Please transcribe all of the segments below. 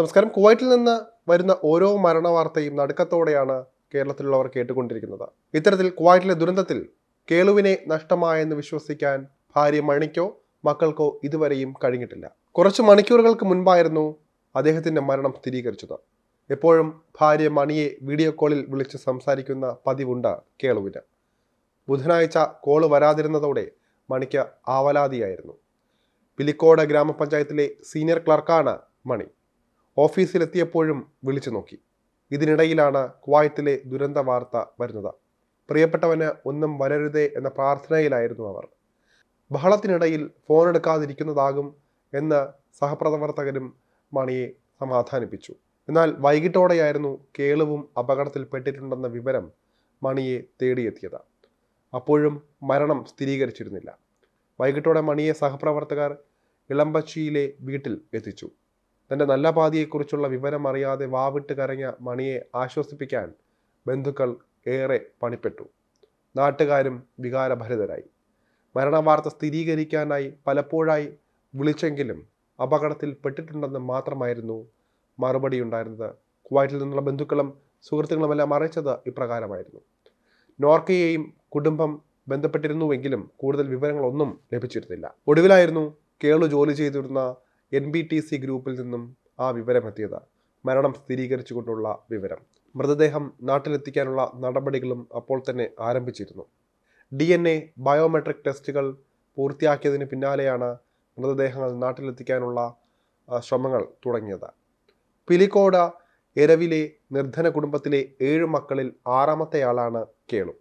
നമസ്കാരം. കുവൈറ്റിൽ നിന്ന് വരുന്ന ഓരോ മരണ വാർത്തയും നടുക്കത്തോടെയാണ് കേരളത്തിലുള്ളവർ കേട്ടുകൊണ്ടിരിക്കുന്നത്. ഇത്തരത്തിൽ കുവൈറ്റിലെ ദുരന്തത്തിൽ കേളുവിനെ നഷ്ടമായെന്ന് വിശ്വസിക്കാൻ ഭാര്യ മണിക്കോ മക്കൾക്കോ ഇതുവരെയും കഴിഞ്ഞിട്ടില്ല. കുറച്ച് മണിക്കൂറുകൾക്ക് മുൻപായിരുന്നു അദ്ദേഹത്തിന്റെ മരണം സ്ഥിരീകരിച്ചത്. എപ്പോഴും ഭാര്യ മണിയെ വീഡിയോ കോളിൽ വിളിച്ച് സംസാരിക്കുന്ന പതിവുണ്ട് കേളുവിന്. ബുധനാഴ്ച കോൾ വരാതിരുന്നതോടെ മണിക്ക് ആവലാതിയായിരുന്നു. പിലിക്കോട് ഗ്രാമപഞ്ചായത്തിലെ സീനിയർ ക്ലർക്കാണ് മണി. ഓഫീസിലെത്തിയപ്പോഴും വിളിച്ചു നോക്കി. ഇതിനിടയിലാണ് കുവൈത്തിലെ ദുരന്ത വാർത്ത വരുന്നത്. പ്രിയപ്പെട്ടവന് ഒന്നും വരരുതേ എന്ന പ്രാർത്ഥനയിലായിരുന്നു അവർ. ബഹളത്തിനിടയിൽ ഫോൺ എടുക്കാതിരിക്കുന്നതാകും എന്ന് സഹപ്രവർത്തകരും മണിയെ സമാധാനിപ്പിച്ചു. എന്നാൽ വൈകിട്ടോടെയായിരുന്നു കേളുവും അപകടത്തിൽപ്പെട്ടിട്ടുണ്ടെന്ന വിവരം മണിയെ തേടിയെത്തിയത്. അപ്പോഴും മരണം സ്ഥിരീകരിച്ചിരുന്നില്ല. വൈകിട്ടോടെ മണിയെ സഹപ്രവർത്തകർ ഇളമ്പച്ചിയിലെ വീട്ടിൽ എത്തിച്ചു. തന്റെ നല്ല പാതിയെക്കുറിച്ചുള്ള വിവരം അറിയാതെ വാവിട്ട് കരഞ്ഞ മണിയെ ആശ്വസിപ്പിക്കാൻ ബന്ധുക്കൾ ഏറെ പണിപ്പെട്ടു. നാട്ടുകാരും വികാരഭരിതരായി. മരണവാർത്ത സ്ഥിരീകരിക്കാനായി പലപ്പോഴായി വിളിച്ചെങ്കിലും അപകടത്തിൽ പെട്ടിട്ടുണ്ടെന്ന് മാത്രമായിരുന്നു മറുപടി ഉണ്ടായിരുന്നത് കുവൈറ്റിൽ നിന്നുള്ള ബന്ധുക്കളും സുഹൃത്തുക്കളുമെല്ലാം അറിയിച്ചത് ഇപ്രകാരമായിരുന്നു. നോർക്കയെയും കുടുംബം ബന്ധപ്പെട്ടിരുന്നുവെങ്കിലും കൂടുതൽ വിവരങ്ങളൊന്നും ലഭിച്ചിരുന്നില്ല. ഒടുവിലായിരുന്നു കേളു ജോലി ചെയ്തിരുന്ന എൻ ബി ടി സി ഗ്രൂപ്പിൽ നിന്നും ആ വിവരമെത്തിയത് മരണം സ്ഥിരീകരിച്ചുകൊണ്ടുള്ള വിവരം. മൃതദേഹം നാട്ടിലെത്തിക്കാനുള്ള നടപടികളും അപ്പോൾ തന്നെ ആരംഭിച്ചിരുന്നു. ഡി എൻ എ ബയോമെട്രിക് ടെസ്റ്റുകൾ പൂർത്തിയാക്കിയതിന് പിന്നാലെയാണ് മൃതദേഹങ്ങൾ നാട്ടിലെത്തിക്കാനുള്ള ശ്രമങ്ങൾ തുടങ്ങിയത്. പിലിക്കോട എരവിലെ നിർധന കുടുംബത്തിലെ ഏഴ് മക്കളിൽ ആറാമത്തെയാളാണ് കേളു.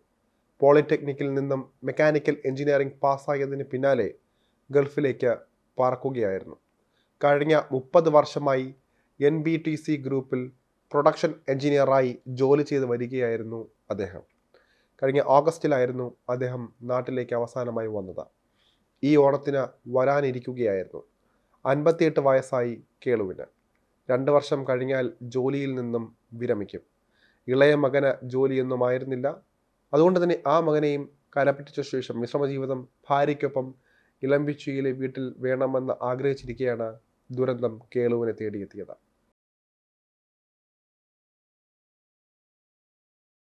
പോളിടെക്നിക്കിൽ നിന്നും മെക്കാനിക്കൽ എഞ്ചിനീയറിംഗ് പാസ്സായതിന് പിന്നാലെ ഗൾഫിലേക്ക് പറക്കുകയായിരുന്നു കഴിഞ്ഞ മുപ്പത് വർഷമായി എൻ ബി ടി സി ഗ്രൂപ്പിൽ പ്രൊഡക്ഷൻ എഞ്ചിനീയറായി ജോലി ചെയ്ത് വരികയായിരുന്നു അദ്ദേഹം. കഴിഞ്ഞ ഓഗസ്റ്റിലായിരുന്നു അദ്ദേഹം നാട്ടിലേക്ക് അവസാനമായി വന്നത്. ഈ ഓണത്തിന് വരാനിരിക്കുകയായിരുന്നു. അൻപത്തിയെട്ട് വയസ്സായി കേളുവിന്. രണ്ട് വർഷം കഴിഞ്ഞാൽ ജോലിയിൽ നിന്നും വിരമിക്കും. ഇളയ മകന് ജോലിയൊന്നും ആയിരുന്നില്ല. അതുകൊണ്ട് തന്നെ ആ മകനെയും കരപ്പറ്റിച്ച ശേഷം വിശ്രമജീവിതം ഭാര്യയ്ക്കൊപ്പം ഇളമ്പിച്ചുയിലെ വീട്ടിൽ വേണമെന്ന് ആഗ്രഹിച്ചിരിക്കെയാണ് ദുരന്തം കേളുവിനെ തേടിയെത്തിയത്